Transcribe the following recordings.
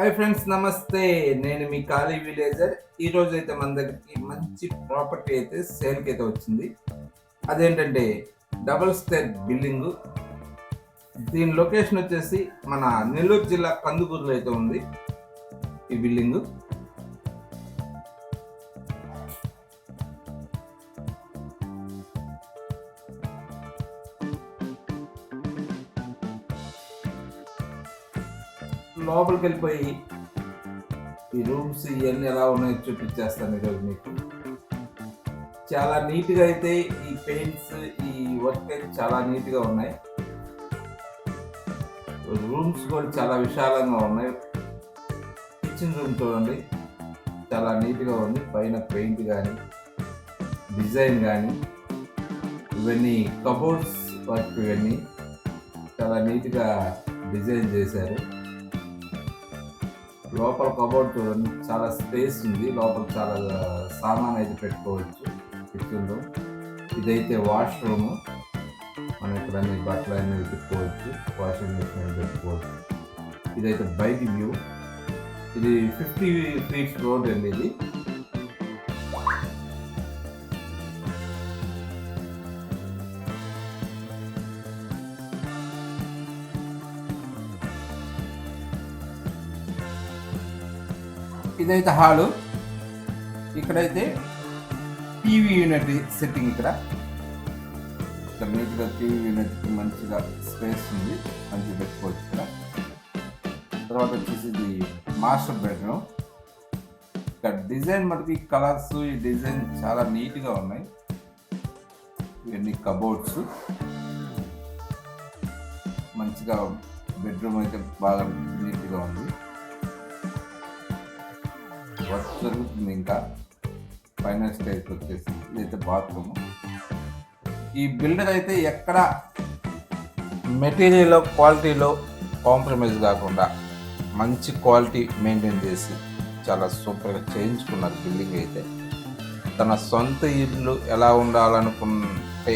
Hi friends నమస్తే. నేను మీ ఖాళీ విలేజర్. ఈరోజు అయితే మన దగ్గరికి మంచి ప్రాపర్టీ అయితే సేల్కి అయితే వచ్చింది. అదేంటంటే డబుల్ స్టేర్ బిల్డింగ్ దీని లొకేషన్ వచ్చేసి మన నెల్లూరు జిల్లా కందుకూరులో అయితే ఉంది ఈ బిల్డింగ్ లోపలికి వెళ్ళిపోయి ఈ రూమ్స్ ఇవన్నీ ఎలా ఉన్నాయో చూపించేస్తాను ఈరోజు మీకు. చాలా నీట్గా అయితే ఈ పెయింట్స్ ఈ వర్క్ అయితే చాలా నీట్గా ఉన్నాయి. రూమ్స్ కూడా చాలా విశాలంగా ఉన్నాయి. కిచెన్ రూమ్ చూడండి. చాలా నీట్గా ఉంది. పైన పెయింట్ కానీ డిజైన్ కానీ ఇవన్నీ కబోర్డ్స్ వర్క్ ఇవన్నీ చాలా నీట్గా డిజైన్ చేశారు. లోపల కబోర్డ్ చూడండి చాలా స్పేస్ ఉంది. లోపల చాలా సామాన్ అయితే పెట్టుకోవచ్చు కిచెన్లో. ఇదైతే వాష్రూమ్. మనం ఇక్కడ అన్ని బట్టలు అన్ని పెట్టుకోవచ్చు వాషింగ్ మిషన్ పెట్టుకోవచ్చు. ఇదైతే బైక్ వ్యూ. ఇది ఫిఫ్టీ ఫీట్స్ రోడ్ అండి ఇది. ఇదైతే హాలు. ఇక్కడైతే టీవీ యూనిట్ సెట్టింగ్ ఇక్కడ. ఇక్కడ నీట్గా టీవీ యూనిట్ మంచిగా స్పేస్ ఉంది. మంచిగా పెట్టుకోవచ్చు ఇక్కడ. తర్వాత వచ్చేసి ఇది మాస్టర్ బెడ్రూమ్ ఇక్కడ డిజైన్ మటుకు ఈ కలర్స్ ఈ డిజైన్ చాలా నీట్గా ఉన్నాయి. ఇవన్నీ కబోర్డ్స్ మంచిగా బెడ్రూమ్ అయితే బాగా నీట్గా ఉంది. వర్క్ జరుగుతుంది ఇంకా ఫైనల్ స్టేజ్ వచ్చేసి ఇదైతే బాత్రూమ్. ఈ బిల్డర్ అయితే ఎక్కడ మెటీరియల్ క్వాలిటీలో కాంప్రమైజ్ కాకుండా మంచి క్వాలిటీ మెయింటైన్ చేసి చాలా సూపర్గా చేయించుకున్నారు బిల్డింగ్ అయితే. తన సొంత ఇల్లు ఎలా ఉండాలనుకుంటే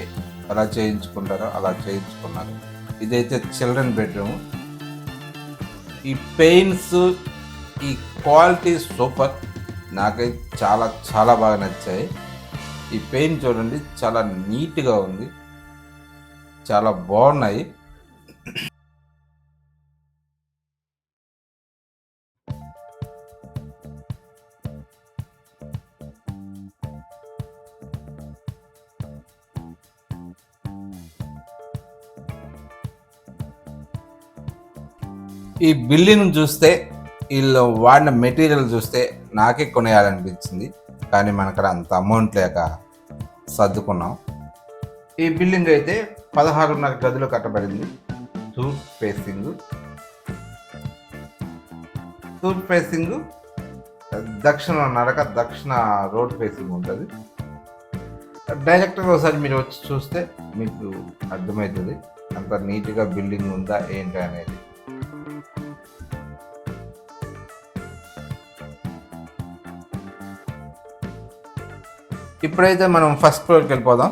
ఎలా చేయించుకుంటారో అలా చేయించుకున్నారు. ఇదైతే చిల్డ్రన్ బెడ్రూమ్. ఈ పెయిన్స్ ఈ క్వాలిటీ సూపర్. నాకైతే చాలా చాలా బాగా నచ్చాయి. ఈ పెయింట్ చూడండి చాలా నీట్గా ఉంది. చాలా బాగున్నాయి. ఈ బిల్డింగ్ చూస్తే వీళ్ళు వాడిన మెటీరియల్ చూస్తే నాకే కొనేయాలనిపించింది. కానీ మనకడ అంత అమౌంట్ లేక సర్దుకున్నాం. ఈ బిల్డింగ్ అయితే పదహారున్నర గదులు కట్టబడింది. తూర్పు ఫేసింగ్ తూర్పు ఫేసింగ్ దక్షిణ నడక దక్షిణ రోడ్ ఫేసింగ్ ఉంటుంది. డైరెక్ట్గా ఒకసారి మీరు వచ్చి చూస్తే మీకు అర్థమవుతుంది. అంత నీట్గా బిల్డింగ్ ఉందా ఏంటి అనేది. ఇప్పుడైతే మనం ఫస్ట్ ఫ్లోర్కి వెళ్ళిపోదాం.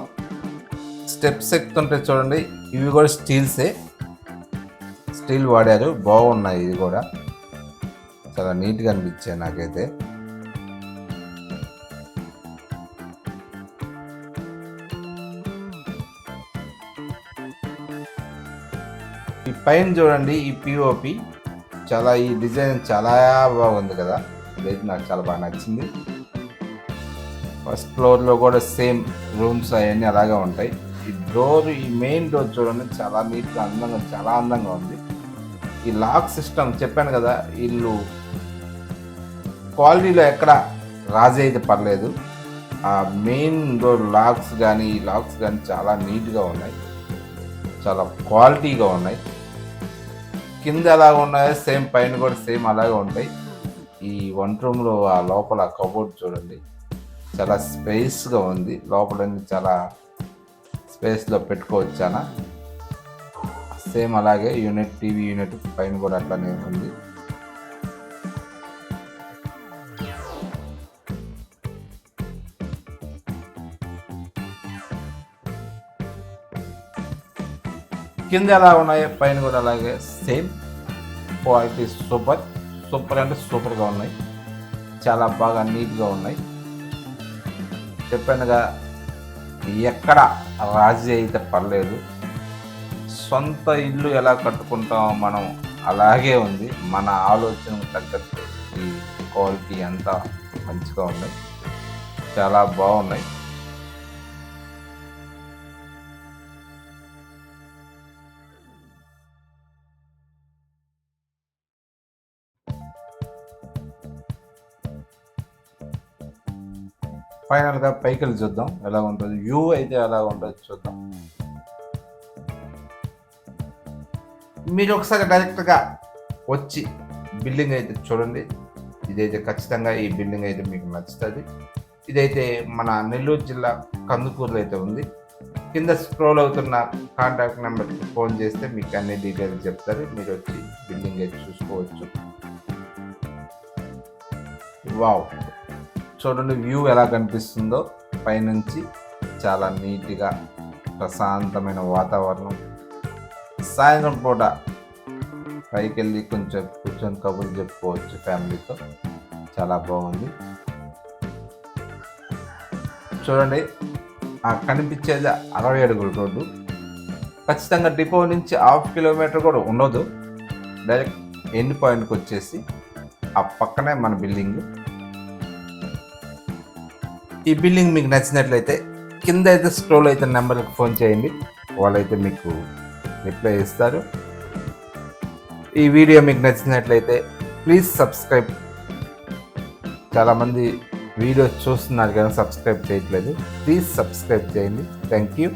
స్టెప్స్ ఎక్కుతుంటే చూడండి. ఇవి కూడా స్టీల్సే స్టీల్ వాడారు. బాగున్నాయి ఇది కూడా. చాలా నీట్గా అనిపించాయి నాకైతే. ఈ పైన చూడండి ఈ పిఓపి చాలా ఈ డిజైన్ చాలా బాగుంది కదా. ఇదైతే నాకు చాలా బాగా నచ్చింది. ఫస్ట్ ఫ్లోర్లో కూడా సేమ్ రూమ్స్ అవన్నీ అలాగే ఉంటాయి. ఈ డోర్ ఈ మెయిన్ డోర్ చూడండి చాలా నీట్గా అందంగా చాలా అందంగా ఉంది. ఈ లాక్ సిస్టమ్ చెప్పాను కదా ఇల్లు క్వాలిటీలో ఎక్కడ రాజీ అయితే పర్లేదు. ఆ మెయిన్ డోర్ లాక్స్ కానీ ఈ లాక్స్ కానీ చాలా నీట్గా ఉన్నాయి. చాలా క్వాలిటీగా ఉన్నాయి. కింద ఎలా ఉన్నాయో సేమ్ పైన కూడా సేమ్ అలాగే ఉంటాయి. ఈ వన్ రూమ్లో ఆ లోపల కబోర్డ్ చూడండి. చాలా స్పేస్గా ఉంది. లోపల చాలా స్పేస్లో పెట్టుకోవచ్చాన సేమ్ అలాగే యూనిట్ టీవీ యూనిట్ పైన కూడా అట్లానే ఉంది. కింద ఎలా ఉన్నాయో? పైన కూడా అలాగే సేమ్. Quality super. సూపర్ అంటే సూపర్గా ఉన్నాయి. చాలా బాగా నీట్గా ఉన్నాయి. చెప్పానుగా ఎక్కడ రాజీ అయితే పర్లేదు సొంత ఇల్లు ఎలా కట్టుకుంటామో మనం అలాగే ఉంది. మన ఆలోచనకు తగ్గట్టు ఈ క్వాలిటీ అంతా మంచిగా ఉన్నాయి చాలా బాగున్నాయి. ఫైనల్గా పైకి వెళ్ళి చూద్దాం. ఎలా ఉంటుంది? వ్యూ అయితే ఎలా ఉంటుంది చూద్దాం. మీరు ఒకసారి డైరెక్ట్గా వచ్చి బిల్డింగ్ అయితే చూడండి. ఇదైతే ఖచ్చితంగా ఈ బిల్డింగ్ అయితే మీకు నచ్చుతుంది. ఇదైతే మన నెల్లూరు జిల్లా కందుకూరులో అయితే ఉంది. కింద స్క్రోల్ అవుతున్న కాంటాక్ట్ నెంబర్కి ఫోన్ చేస్తే మీకు అన్ని డీటెయిల్స్ చెప్తారు. మీరు వచ్చి బిల్డింగ్ అయితే చూసుకోవచ్చు. వావ్! చూడండి వ్యూ ఎలా కనిపిస్తుందో. పైనుంచి చాలా నీట్గా ప్రశాంతమైన వాతావరణం. సాయంత్రం పూట పైకి వెళ్ళి కొంచెం కూర్చొని కబుర్లు చెప్పుకోవచ్చు ఫ్యామిలీతో. చాలా బాగుంది. చూడండి ఆ కనిపించేది అరవై అడుగుల రోడ్డు. ఖచ్చితంగా డిపో నుంచి హాఫ్ కిలోమీటర్ కూడా ఉండదు. డైరెక్ట్ ఎండ్ పాయింట్కి వచ్చేసి ఆ పక్కనే మన బిల్డింగ్. ఈ బిల్డింగ్ మీకు నచ్చినట్లయితే కింద అయితే స్క్రోల్ అయితే నెంబర్కి ఫోన్ చేయండి. వాళ్ళైతే మీకు రిప్లై ఇస్తారు. ఈ వీడియో మీకు నచ్చినట్లయితే ప్లీజ్ సబ్స్క్రైబ్. చాలామంది వీడియోస్ చూస్తున్నారు కానీ సబ్స్క్రైబ్ చేయట్లేదు. ప్లీజ్ సబ్స్క్రైబ్ చేయండి. Thank you.